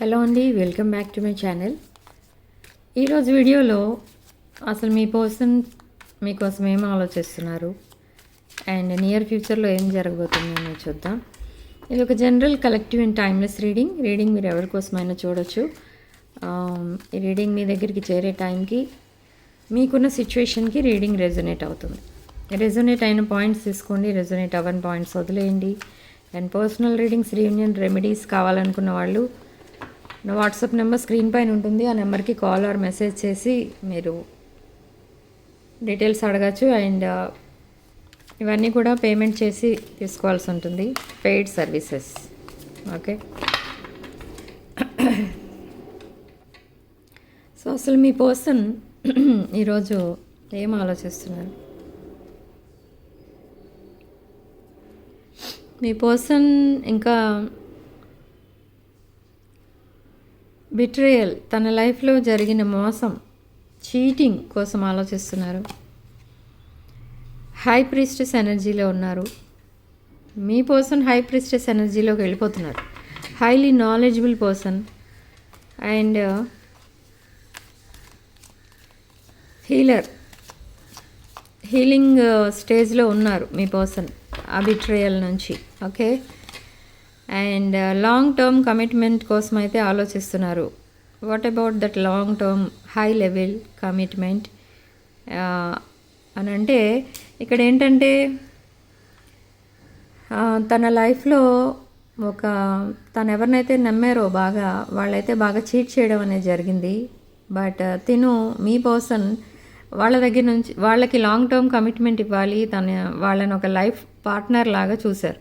Hello అండి welcome back to my channel. ఈరోజు వీడియోలో అసలు మీ పర్సన్ మీకోసం ఏం ఆలోచిస్తున్నారు? అండ్ నియర్ ఫ్యూచర్లో ఏం జరగబోతుంది అనేది చూద్దాం. ఇది ఒక general collective and timeless reading. Reading మీరు ఎవరి కోసమైనా చూడొచ్చు. ఈ రీడింగ్ మీ దగ్గరికి చేరే టైంకి మీకున్న సిచ్యువేషన్కి రీడింగ్ రెజొనేట్ అవుతుంది. రెజొనేట్ అయిన పాయింట్స్ తీసుకోండి రెజొనేట్ అవ్వని పాయింట్స్ వదిలేయండి. And personal readings reunion remedies కావాలనుకున్న వాళ్ళు నా వాట్సాప్ నెంబర్ స్క్రీన్ పైన ఉంటుంది. ఆ నెంబర్కి కాల్ ఆర్ మెసేజ్ చేసి మీరు డీటెయిల్స్ అడగచ్చు. అండ్ ఇవన్నీ కూడా పేమెంట్ చేసి తీసుకోవాల్సి ఉంటుంది. Paid services. ఓకే? సో అసలు మీ పర్సన్ ఈరోజు ఏం ఆలోచిస్తున్నారు? మీ పర్సన్ ఇంకా బిట్రేయల్ తన లైఫ్లో జరిగిన మోసం చీటింగ్ కోసం ఆలోచిస్తున్నారు. హై ప్రిస్టెస్ ఎనర్జీలో ఉన్నారు. మీ పర్సన్ హై ప్రిస్టెస్ ఎనర్జీలోకి వెళ్ళిపోతున్నారు. Highly knowledgeable person and healer healing స్టేజ్లో ఉన్నారు మీ పర్సన్ ఆ బిట్రేయల్ నుంచి okay and long term commitment కోసం అయితే ఆలోచిస్తున్నారు. What about that long term high level commitment అని అంటే ఇక్కడ ఏంటంటే uh, తన లైఫ్లో ఒక తను ఎవరినైతే నమ్మారో బాగా వాళ్ళైతే బాగా చీట్ చేయడం అనేది జరిగింది. బట్ uh, తిను మీ పర్సన్ వాళ్ళ దగ్గర నుంచి వాళ్ళకి లాంగ్ టర్మ్ కమిట్మెంట్ ఇవ్వాలి. తన వాళ్ళని ఒక లైఫ్ పార్ట్నర్ లాగా చూశారు.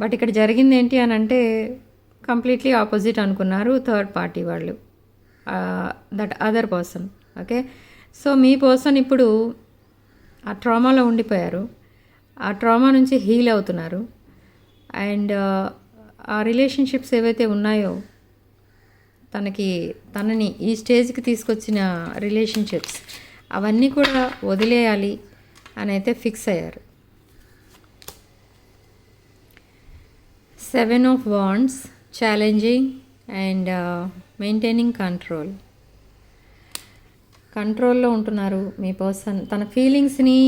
బట్ ఇక్కడ జరిగింది ఏంటి అని అంటే కంప్లీట్లీ ఆపోజిట్ అనుకున్నారు థర్డ్ పార్టీ వాళ్ళు that other person okay? So me person ఇప్పుడు ఆ ట్రామాలో ఉండిపోయారు ఆ ట్రామా నుంచి హీల్ అవుతున్నారు అండ్ ఆ రిలేషన్షిప్స్ ఏవైతే ఉన్నాయో తనకి తనని ఈ స్టేజ్కి తీసుకొచ్చిన రిలేషన్షిప్స్ అవన్నీ కూడా వదిలేయాలి అని అయితే ఫిక్స్ అయ్యారు. Seven of wands challenging and maintaining control కంట్రోల్లో ఉంటున్నారు మీ పర్సన్ తన ఫీలింగ్స్ని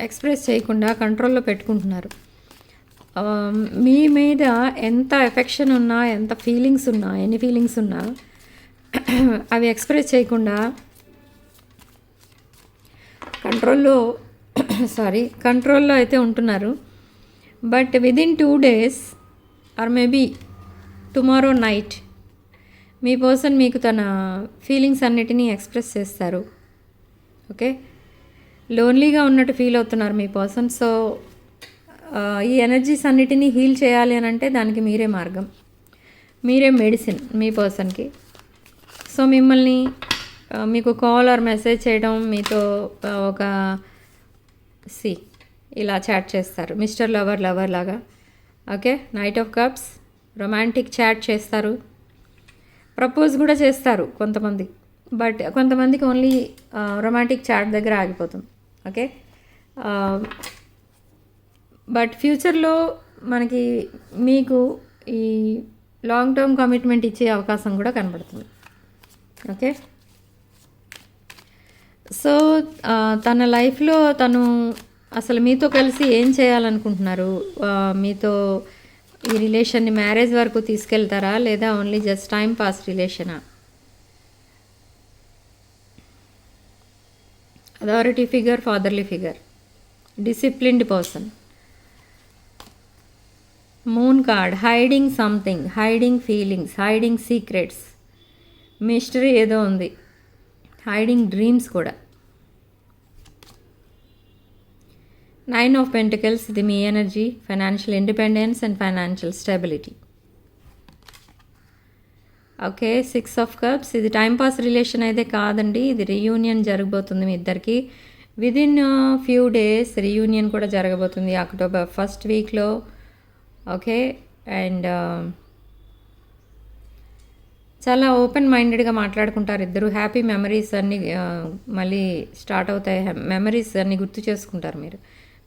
ఎక్స్ప్రెస్ um, చేయకుండా కంట్రోల్లో పెట్టుకుంటున్నారు. Um, మీ మీద ఎంత ఎఫెక్షన్ ఉన్నా ఎంత ఫీలింగ్స్ ఉన్నా ఎన్ని ఫీలింగ్స్ ఉన్నా అవి ఎక్స్ప్రెస్ చేయకుండా కంట్రోల్లో సారీ కంట్రోల్లో అయితే ఉంటున్నారు. But within two days or maybe tomorrow night me person మీకు తన ఫీలింగ్స్ అన్నిటినీ ఎక్స్ప్రెస్ చేస్తారు. ఓకే లోన్లీగా ఉన్నట్టు ఫీల్ అవుతున్నారు మీ పర్సన్ సో ఈ ఎనర్జీస్ అన్నిటినీ హీల్ చేయాలి అని అంటే దానికి మీరే మార్గం. మీరే మెడిసిన్ మీ పర్సన్కి సో మిమ్మల్ని మీకు కాల్ ఆర్ మెసేజ్ చేయడం మీతో ఒక సి ఇలా చాట్ చేస్తారు. మిస్టర్ లవర్ లవర్ లాగా. Okay knight of cups romantic chat చేస్తారు. ప్రపోజ్ కూడా చేస్తారు కొంతమంది. బట్ కొంతమందికి ఓన్లీ రొమాంటిక్ చాట్ దగ్గర ఆగిపోతుంది. ఓకే బట్ ఫ్యూచర్లో మనకి మీకు ఈ లాంగ్ టర్మ్ కమిట్మెంట్ ఇచ్చే అవకాశం కూడా కనబడుతుంది. ఓకే సో తన లైఫ్లో తను అసలు మీతో కలిసి ఏం చేయాలనుకుంటున్నారు? మీతో ఈ రిలేషన్ని మ్యారేజ్ వరకు తీసుకెళ్తారా? లేదా only just time pass రిలేషనా? Authority figure fatherly figure. Disciplined person. Moon card. Hiding something. Hiding feelings. Hiding secrets. Mystery ఏదో ఉంది. హైడింగ్ డ్రీమ్స్ కూడా. నైన్ ఆఫ్ పెంటికల్స్ ఇది మీ energy financial independence and financial stability okay six of cups ఇది time pass relation అయితే కాదండి ఇది reunion జరగబోతుంది మీ ఇద్దరికి. విదిన్ ఫ్యూ డేస్ రీయూనియన్ కూడా జరగబోతుంది అక్టోబర్ ఫస్ట్ వీక్లో ఓకే అండ్ చాలా ఓపెన్ మైండెడ్గా మాట్లాడుకుంటారు ఇద్దరు. హ్యాపీ మెమరీస్ అన్నీ మళ్ళీ స్టార్ట్ అవుతాయి. మెమరీస్ అన్నీ గుర్తు చేసుకుంటారు మీరు.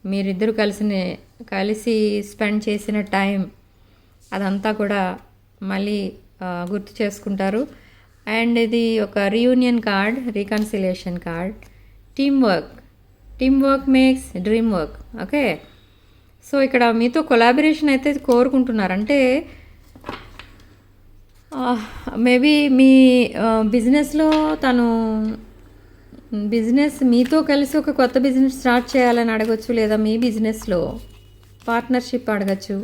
మీరిద్దరు కలిసి కలిసి స్పెండ్ చేసిన టైం అదంతా కూడా మళ్ళీ గుర్తు చేసుకుంటారు. అండ్ ఇది ఒక reunion card reconciliation card. Team work. Team work makes dream work. Okay? So ఇక్కడ మీతో కొలాబరేషన్ అయితే కోరుకుంటున్నారు. అంటే మేబీ మీ బిజినెస్లో తను బిజినెస్ మీతో కలిసి ఒక కొత్త బిజినెస్ స్టార్ట్ చేయాలని అడగచ్చు లేదా మీ బిజినెస్లో పార్ట్నర్షిప్ అడగచ్చు.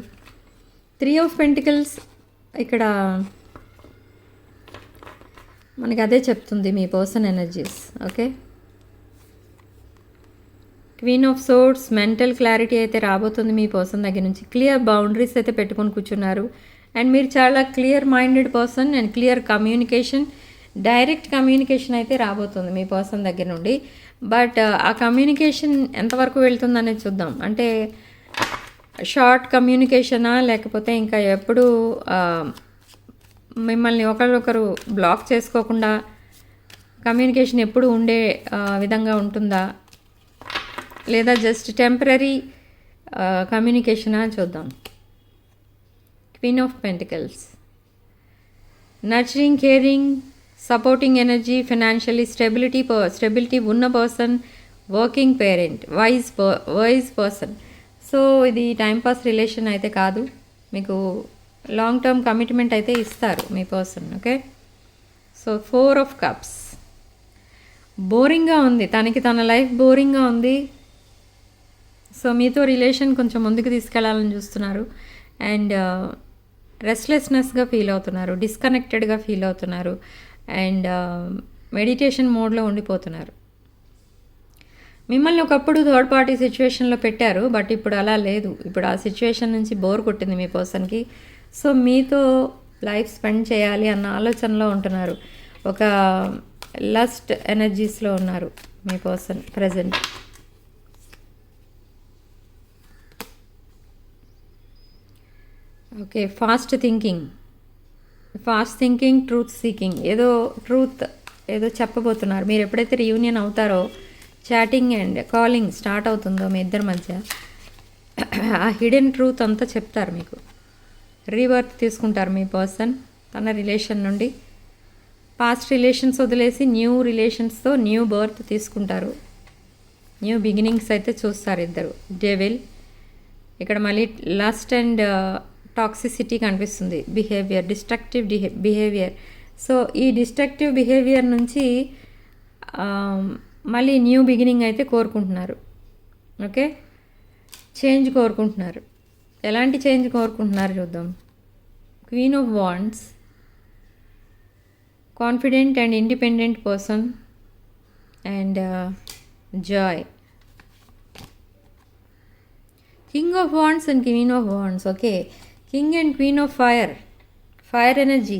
త్రీ ఆఫ్ పెంటికల్స్ ఇక్కడ మనకి అదే చెప్తుంది మీ person energies okay? Queen of swords mental clarity అయితే రాబోతుంది మీ పర్సన్ దగ్గర నుంచి. క్లియర్ బౌండరీస్ అయితే పెట్టుకొని కూర్చున్నారు. అండ్ మీరు చాలా clear minded person and clear communication. Direct communication అయితే రాబోతుంది మీ పర్సన్ దగ్గర నుండి. బట్ ఆ కమ్యూనికేషన్ ఎంతవరకు వెళ్తుందనేది చూద్దాం. అంటే షార్ట్ కమ్యూనికేషనా లేకపోతే ఇంకా ఎప్పుడు మిమ్మల్ని ఒకరికొకరు బ్లాక్ చేసుకోకుండా కమ్యూనికేషన్ ఎప్పుడు ఉండే విధంగా ఉంటుందా? లేదా జస్ట్ టెంపరీ కమ్యూనికేషనా చూద్దాం. Queen of pentacles. Nurturing caring supporting energy financially stability stability ఉన్న person working parent wise wise person so ఇది టైంపాస్ రిలేషన్ అయితే కాదు. మీకు లాంగ్ టర్మ్ కమిట్మెంట్ అయితే ఇస్తారు మీ person okay so four of cups బోరింగ్గా ఉంది. తనకి తన లైఫ్ బోరింగ్గా ఉంది. సో మీతో రిలేషన్ కొంచెం ముందుకు తీసుకెళ్ళాలని చూస్తున్నారు. అండ్ రెస్ట్లెస్నెస్గా ఫీల్ అవుతున్నారు. డిస్కనెక్టెడ్గా ఫీల్ అవుతున్నారు. అండ్ మెడిటేషన్ మోడ్లో ఉండిపోతున్నారు. మిమ్మల్ని ఒకప్పుడు థర్డ్ పార్టీ సిచ్యువేషన్లో పెట్టారు బట్ ఇప్పుడు అలా లేదు. ఇప్పుడు ఆ సిచ్యువేషన్ నుంచి బోర్ కొట్టింది మీ పర్సన్కి సో మీతో లైఫ్ స్పెండ్ చేయాలి అన్న ఆలోచనలో ఉంటున్నారు. ఒక లస్ట్ ఎనర్జీస్లో ఉన్నారు మీ person present okay fast thinking fast thinking truth seeking ఏదో ట్రూత్ ఏదో చెప్పబోతున్నారు. మీరు ఎప్పుడైతే రియూనియన్ అవుతారో చాటింగ్ అండ్ కాలింగ్ స్టార్ట్ అవుతుందో మీ ఇద్దరి మధ్య ఆ హిడెన్ ట్రూత్ అంతా చెప్తారు మీకు. రీవర్త్ తీసుకుంటారు మీ పర్సన్ తన రిలేషన్ నుండి. పాస్ట్ రిలేషన్స్ వదిలేసి న్యూ రిలేషన్స్తో న్యూ బర్త్ తీసుకుంటారు. న్యూ బిగినింగ్స్ అయితే చూస్తారు ఇద్దరు. డెవిల్ ఇక్కడ మళ్ళీ లస్ట్ అండ్ టాక్సిసిటీ కనిపిస్తుంది. బిహేవియర్ డిస్ట్రక్టివ్ బిహేవియర్ సో ఈ డిస్ట్రక్టివ్ బిహేవియర్ నుంచి మళ్ళీ న్యూ బిగినింగ్ అయితే కోరుకుంటున్నారు. ఓకే చేంజ్ కోరుకుంటున్నారు. ఎలాంటి చేంజ్ కోరుకుంటున్నారు చూద్దాం. Queen of wands confident and independent person and joy king of wands and queen of wands okay king and queen of fire fire energy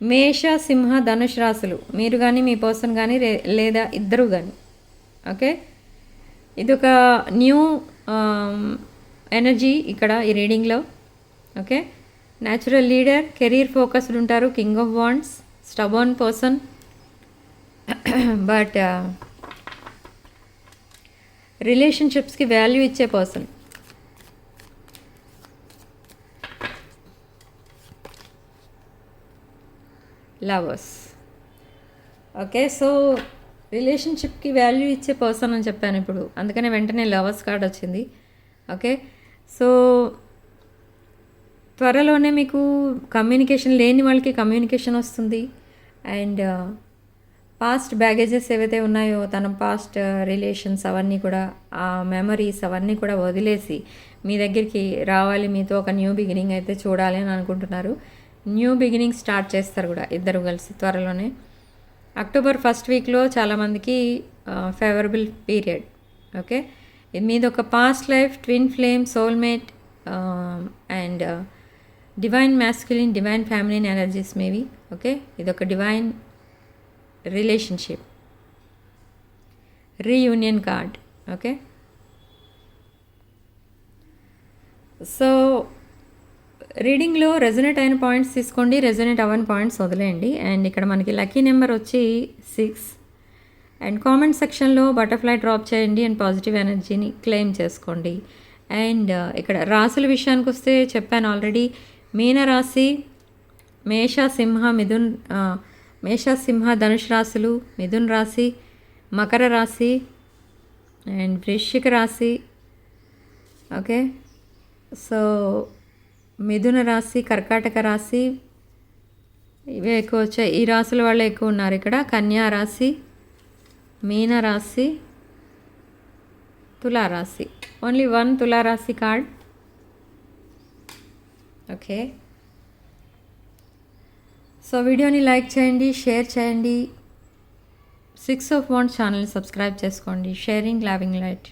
మేష సింహ ధనుష్ రాసులు మీరు కానీ మీ పర్సన్ కానీ లేదా ఇద్దరు కానీ ఓకే? ఇది ఒక న్యూ ఎనర్జీ ఇక్కడ ఈ రీడింగ్లో okay? Natural leader career focused ఉంటారు. King of wands stubborn person but రిలేషన్షిప్స్కి value ఇచ్చే పర్సన్ లవర్స్. ఓకే సో రిలేషన్షిప్కి వాల్యూ ఇచ్చే పర్సన్ అని చెప్పాను ఇప్పుడు. అందుకనే వెంటనే లవర్స్ కార్డ్ వచ్చింది. ఓకే సో త్వరలోనే మీకు కమ్యూనికేషన్ లేని వాళ్ళకి కమ్యూనికేషన్ వస్తుంది. అండ్ పాస్ట్ బ్యాగేజెస్ ఏవైతే ఉన్నాయో తన పాస్ట్ రిలేషన్స్ అవన్నీ కూడా ఆ మెమరీస్ అవన్నీ కూడా వదిలేసి మీ దగ్గరికి రావాలి. మీతో ఒక న్యూ బిగినింగ్ అయితే చూడాలి అని అనుకుంటున్నారు. న్యూ బిగినింగ్ స్టార్ట్ చేస్తారు కూడా ఇద్దరు కలిసి త్వరలోనే. అక్టోబర్ ఫస్ట్ వీక్లో చాలామందికి ఫేవరబుల్ పీరియడ్ ఓకే ఇది మీది ఒక past life twin flame soulmate and divine masculine divine feminine energies మేవి okay ఇది ఒక divine relationship reunion card okay so రీడింగ్లో resonate అయిన పాయింట్స్ తీసుకోండి. రెజొనేట్ అవ్వని పాయింట్స్ వదిలేయండి. అండ్ ఇక్కడ మనకి లక్కీ నెంబర్ వచ్చి సిక్స్. అండ్ కామెంట్ సెక్షన్లో బటర్ఫ్లై డ్రాప్ చేయండి అండ్ పాజిటివ్ ఎనర్జీని క్లెయిమ్ చేసుకోండి. అండ్ uh, ఇక్కడ రాసుల విషయానికి వస్తే చెప్పాను ఆల్రెడీ. మీనరాశి మేష సింహ మిథున్ uh, మేష సింహ ధనుష్ రాశులు మిథున్ రాశి మకర రాశి అండ్ వృశ్చిక రాశి. ఓకే? సో మిథున రాశి కర్కాటక రాశి ఇవే ఎక్కువ వచ్చాయి. ఈ రాశుల వాళ్ళు ఎక్కువ ఉన్నారు ఇక్కడ. కన్యా రాశి మీన రాశి తులారాశి ఓన్లీ వన్ తులారాశి కార్డ్ ఓకే సో వీడియోని లైక్ చేయండి షేర్ చేయండి. Six of one channel subscribe చేసుకోండి. Sharing loving light